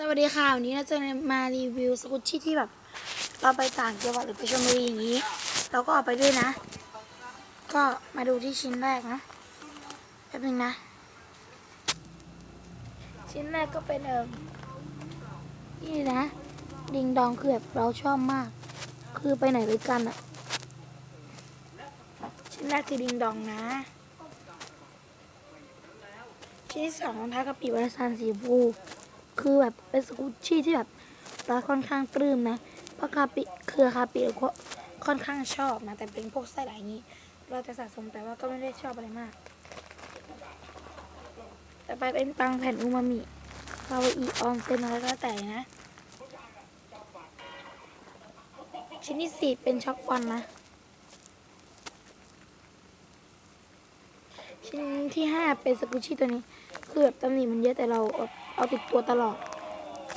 สวัสดีค่ะวันนี้เราจะมารีวิวสกุชชี่ที่แบบเราไปต่างจังหวัดหรือไปชลบุรีอย่างนี้ เราก็เอาไปด้วยนะ ก็มาดูที่ชิ้นแรกนะแป๊บนึงนะ ชิ้นแรกก็เป็นเอิมนี่นะ ดิงดองคือแบบเราชอบมาก คือไปไหนด้วยกันอะชิ้นแรกคือดิงดองนะ ชิ้นที่สองรองเท้ากระปิวาซานสีบู คือแบบเป็นสกุชชี่ที่แบบเราค่อนข้างปลื้มนะ เพราะคาปิคือคาปิเราก็ค่อนข้างชอบนะ แต่เป็นพวกไส้ไหลอย่างนี้ เราจะสะสมแต่ว่าก็ไม่ได้ชอบอะไรมากต่ไปเป็นปังแผ่นอูมามิคาวาอีออนเซนอะไรก็แต่นะ ชิ้นที่สี่เป็นช็อกบอลนะ ชิ้นที่ห้าเป็นสกุชชี่ตัวนี้ คือแบบตำหนิมันเยอะแต่เราเอาติดตัวตลอด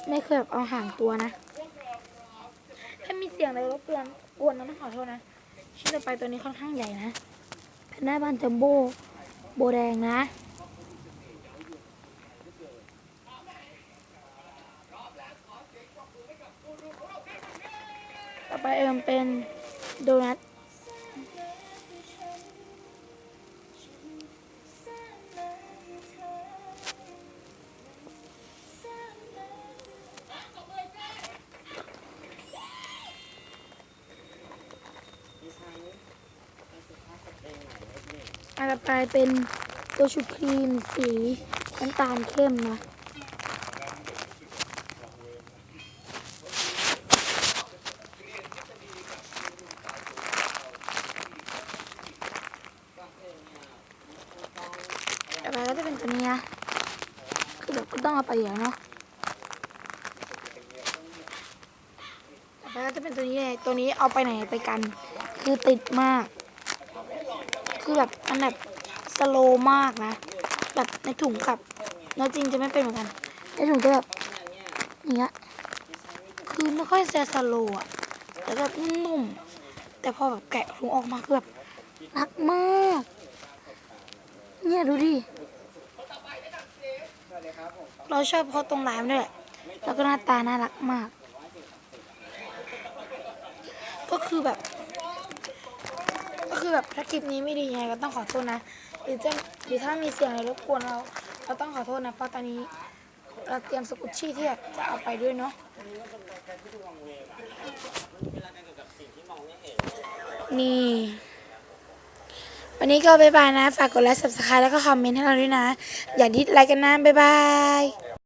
ไม่เคยแบบเอาห่างตัวนะ ถ้ามีเสียงอะไรรบกวนกวนนะต้องขอโทษนะ ชิ้นต่อไปตัวนี้ค่อนข้างใหญ่นะแพนด้าบานจัมโบ้โบแดงนะต่อไปเอิมเป็นโดนัท อันต่อไปเป็นตัวชูครีมสีน้ำตาลเข้มนะต่อไปก็จะเป็นตัวนี้นะ คือแบบก็ต้องเอาไปอย่างเนาะต่อไปก็จะเป็นตัวนี้เลยตัวนี้เอาไปไหนไปกัน คือติดมาก คือแบบมันแบบสโลว์มากนะ แบบในถุงกับเนื้อจริงจะไม่เป็นเหมือนกันในถุงจะแบบอย่างเงี้ยคือไม่ค่อยจะสโลว์อะแล้วก็นุ่มๆแต่พอแบบแกะถุงออกมาคือแบบรักมาก เนี่ยดูดิเราชอบเพราะตรงลายมันด้วยแหละแล้วก็หน้าตาน่ารักมาก ก็คือแบบ ก็คือแบบถ้าคลิปนี้ไม่ดียังไงก็ต้องขอโทษนะหรือจะหรือถ้ามีเสียงอะไรรบกวนเราเราต้องขอโทษนะเพราะตอนนี้เราเตรียมสกุชชี่ที่จะเอาไปด้วยเนาะนี่ วันนี้ก็บ๊ายบายนะ ฝากกดไลค์ subscribe แล้วก็คอมเมนต์ให้เราด้วยนะ อย่าดิสไลค์กันนะ บ๊ายบาย